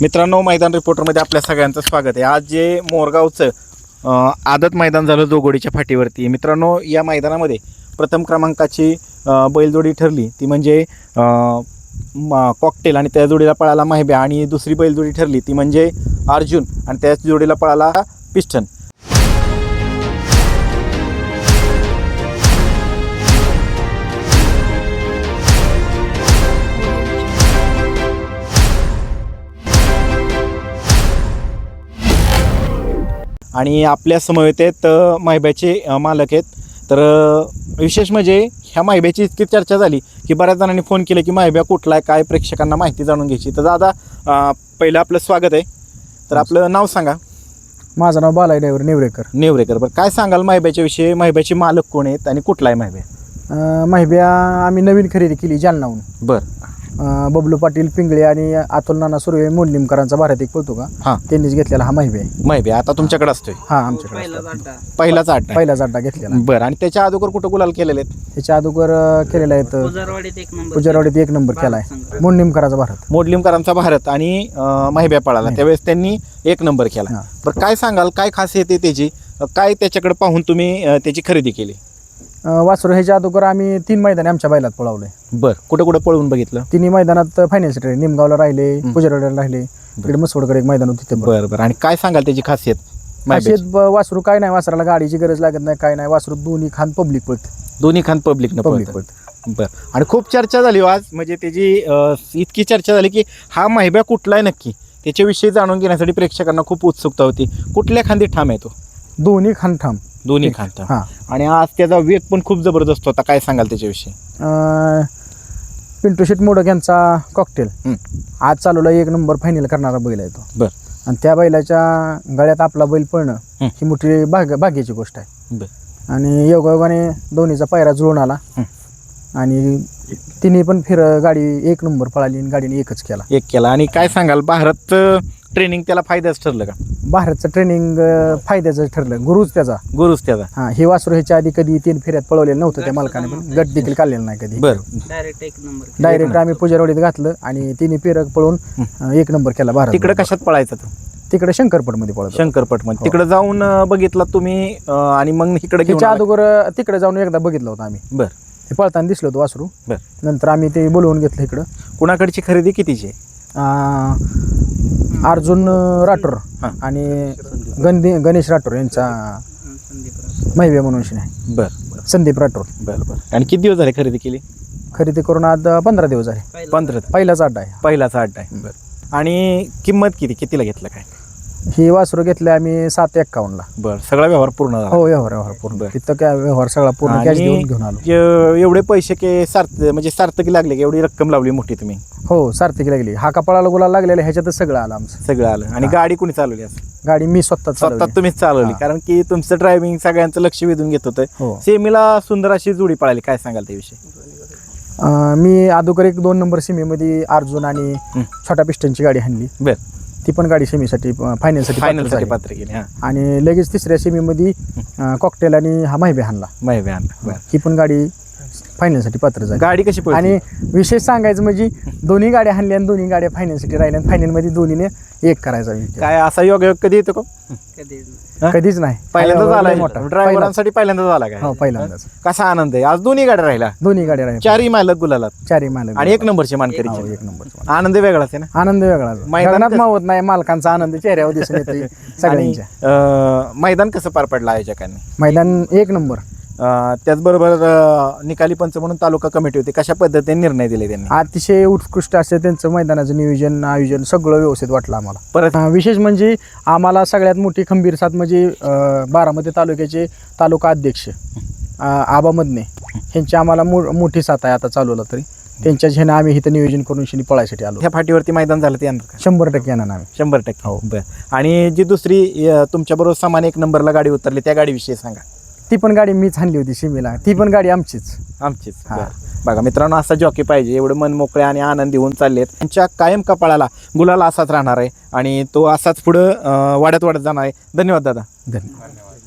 मित्रांनो मैदान रिपोर्टरमध्ये आपल्या सगळ्यांचं स्वागत आहे. आज जे मोरगावचं आदत मैदान झालं जोगोडीच्या फाटीवरती. मित्रांनो या मैदानामध्ये प्रथम क्रमांकाची बैलजोडी ठरली. ती म्हणजे कॉकटेल आणि त्या जोडीला पळाला माहिब्या. आणि दुसरी बैलजोडी ठरली. ती म्हणजे अर्जुन आणि त्याच जोडीला पळाला पिस्टन आणि आपल्या समवेत आहेत अ, मालक आहेत. तर विशेष म्हणजे ह्या माहिब्याची इतकी चर्चा झाली की बऱ्याच जणांनी फोन केले की माहिब्या कुठला आहे काय प्रेक्षकांना माहिती जाणून घ्यायची. तर दादा पहिलं आपलं स्वागत आहे. तर आपलं नाव सांगा. माझं नाव बालाय ड्रायव्हर नेवरेकर. नेवरेकर बरं. काय सांगाल माहिब्याच्या विषयी? माहिब्याचे मालक कोण आहेत आणि कुठला आहे माहिब्या अं, माहिब्या आम्ही नवीन खरेदी केली जालनाहून. बरं. बबलू पाटील पिंगळे आणि अतुल नाना सुर्वे मोडलिमकरांचा भारत एक पळतो का? हां. त्यांनीच घेतलेला हा माहिबा. आहे माहिब्या आता तुमच्याकडे असतोय. हा आमच्याकडे असतो. पहिलाच आठ. पहिलाच अड्डा घेतलेला. बरं आणि त्याच्या अगोदर कुठं गुलाल केलेले आहेत? त्याच्या अगोदर अं, केलेला आहे पुजारवाडीत एक नंबर पुजारवाडीत एक नंबर केलाय. मोडनिमकरांचा भारत. मोडलिमकरांचा भारत आणि अ, माहिब्या पळाला. त्यावेळेस त्यांनी एक नंबर केला. हां. बरं काय सांगाल? काय खासियत आहे त्याची? अ, काय त्याच्याकडे पाहून तुम्ही अ, त्याची खरेदी केली? वासरू ह्याच्या अगोदर आम्ही तीन मैदाने आमच्या बैलात पळवले. बरं कुठं कुठं पळवून बघितलं? तिन्ही मैदानात फायनान्स निमगावला राहिले पुजारवाड्याला राहिले इकडे मसवडकडे एक मैदान होतं तिथे. बरं बरं. आणि काय सांगाल त्याची खासियत? ब- वासरू काय नाही वासराला गाडीची गरज लागत नाही काय नाही. वासरू दोन्ही खान पब्लिक पळते. दोन्ही खान पब्लिकनं पब्लिक पळतं. बरं. आणि खूप चर्चा झाली हो आज. म्हणजे त्याची इतकी चर्चा झाली की हा माहिब्या कुठला आहे नक्की? त्याच्याविषयी जाणून घेण्यासाठी प्रेक्षकांना खूप उत्सुकता होती. कुठल्या खांदी ठाम आहे तो? दोन्ही खान ठाम. दोन्ही ठाम हा. आणि आज त्याचा वेग पण खूप जबरदस्त होता. काय सांगाल त्याच्याविषयी? अं, पिंटू शेट मोडक यांचा कॉकटेल हं. आज चालवला एक नंबर फायनल करणारा बैल आहे तो. बरं. आणि त्या बैलाच्या गळ्यात आपला बैल पळणं हं. ही मोठी भाग भाग्याची गोष्ट आहे. बरं. आणि योगायोगाने दोन्हीचा पायरा जुळून आला. हं. आणि तिन्ही पण फिर गाडी एक नंबर पळाली आणि गाडीने एकच केला. एक केला. आणि काय सांगाल? भारत ट्रेनिंग त्याला फायद्याच ठरलं का? भारतचं ट्रेनिंग फायद्याचं ठरलं. गुरुच त्याचा. गुरुच त्याचा. हां हे वासरू ह्याच्या आधी कधी तीन फेऱ्यात पळवलेलं नव्हतं त्या मालकाने पण. गट देखील काढलेला नाही कधी. बरं. डायरेक्ट एक नंबर डायरेक्ट आम्ही पुजारवाडीत घातलं आणि तिन्ही फेरक पळून अं, एक नंबर केला भारत. तिकडे कशात पळायचा तो? तिकडे शंकरपटमध्ये पळत. शंकरपटमध्ये तिकडे जाऊन अं, बघितला तुम्ही अं, आणि मग इकडे घेऊन त्याच्या आला? अगोदर अं, तिकडे जाऊन एकदा बघितलं होतं आम्ही. बर. ते पळताना दिसलं होतं वासरू. बर. नंतर आम्ही ते बोलवून घेतलं इकडं. कुणाकडची खरेदी कितीची? आहे? अं, अर्जुन राठोर हां. आणि गणदी गणेश राठोर यांचा महिब्या म्हणून आहे. बर संदीप राठोर बर बर. आणि किती दिवस झाले खरेदी केली? खरेदी करून आज अं, पंधरा दिवस झाले. पंधरा पहिलाच अड्डा आहे पहिलाच आठ आहे. बर. आणि किंमत किती? कितीला घेतलं काय? ही वासरू घेतले आम्ही सात एक्कावन्नला बर सगळा व्यवहार पूर्ण झाला. हो व्यवहार व्यवहार पूर्ण. बरं. तिथं काय व्यवहार सगळा पूर्ण कॅश देऊन घेऊन आलो. जे- एवढे पैसे के सार्थ म्हणजे सार्थकी लागले की एवढी रक्कम लावली मोठी तुम्ही? हो सार्थकी लागली. हा कपाळाला गुलाल लागलेला ह्याच्यातच सगळं आलं आमचं. सगळं आलं. आणि गाडी कुणी चालवली असं गाडी मी स्वतः स्वतः चालवली. तुम्हीच चालवली. हां. कारण की तुमचं ड्रायव्हिंग सगळ्यांचं लक्ष वेधून घेत होतं. हो. सेमीला सुंदर अशी जोडी पळाली. काय सांगाल त्याविषयी? अं, मी अगोदर एक दोन नंबर सीमेमध्ये अर्जुन आणि हं. छोटा पिस्टनची गाडी हाणली. बर. ती पण गाडी सेमीसाठी फायनलसाठी फायनलसाठी पात्र केली हा. आणि लगेच तिसऱ्या सेमीमध्ये कॉकटेल आणि हा माहिबे हाणला. माहिती आणलं बर. ही पण गाडी फायनलसाठी पात्र झाली. गाडी कशी पळली आणि विशेष सांगायचं म्हणजे दोन्ही गाड्या हाणल्या आणि दोन्ही गाड्या फायनलसाठी राहिल्या. आणि फायनलमध्ये दोन्हीने एक करायचा विचार. काय असा योग योग कधी येतो का? हा? कधीच नाही. पहिल्यांदा हा, झाला लय मोठा. ड्रायव्हरांसाठी पहिल्यांदा झाला हो काय पहिल्यांदाच कसा आनंद आहे? आज दोन्ही गाड्या राहिल्या. दोन्ही गाड्या राहिल्या. चारही मालक गुलालात. चारही मालक आणि एक नंबरची हो, मानकरीची एक नंबर आनंद वेगळाच आहे ना? आनंद वेगळा मैदान गगनात कसं- मावत नाही मालकांचा आनंद चेहऱ्यावर दिसून येतो आणि सगळ्यांच्या. अं, मैदान कसं पार पडलं आयोजकांनी? मैदान एक नंबर. त्याचबरोबर निकाली पंच म्हणून तालुका कमिटी होती. कशा पद्धतीने निर्णय दिले त्यांनी? अतिशय उत्कृष्ट असे त्यांचं मैदानाचं नियोजन आयोजन सगळं व्यवस्थित वाटलं आम्हाला. परत? विशेष म्हणजे आम्हाला सगळ्यात मोठी खंबीर साथ म्हणजे बारामती तालुक्याचे तालुका अध्यक्ष अं, आबा मदने ह्यांची आम्हाला मो मोठी साथ आहे आता चालवलं तरी. त्यांच्याच ह्यानं आम्ही इथं नियोजन करून शिनी पळायसाठी आलो. ह्या फाटीवरती मैदान झालं ते येणार का? शंभर टक्के येणार आम्ही. शंभर टक्के. हो. बर. आणि जी दुसरी तुमच्याबरोबर समान एक नंबरला गाडी उतरली त्या गाडीविषयी सांगा. ती पण गाडी मीच हाणली होती शिमीला. ती पण गाडी आमचीच. आमचीच हा. बरं. बघा मित्रांनो असा जॉकी पाहिजे एवढं मन मोकळे आणि आनंदी होऊन चाललेत. त्यांच्या कायम कपाळाला गुलाला असाच राहणार आहे आणि तो असाच पुढं अं, वाढत वाढत जाणार आहे. धन्यवाद दादा. धन्यवाद.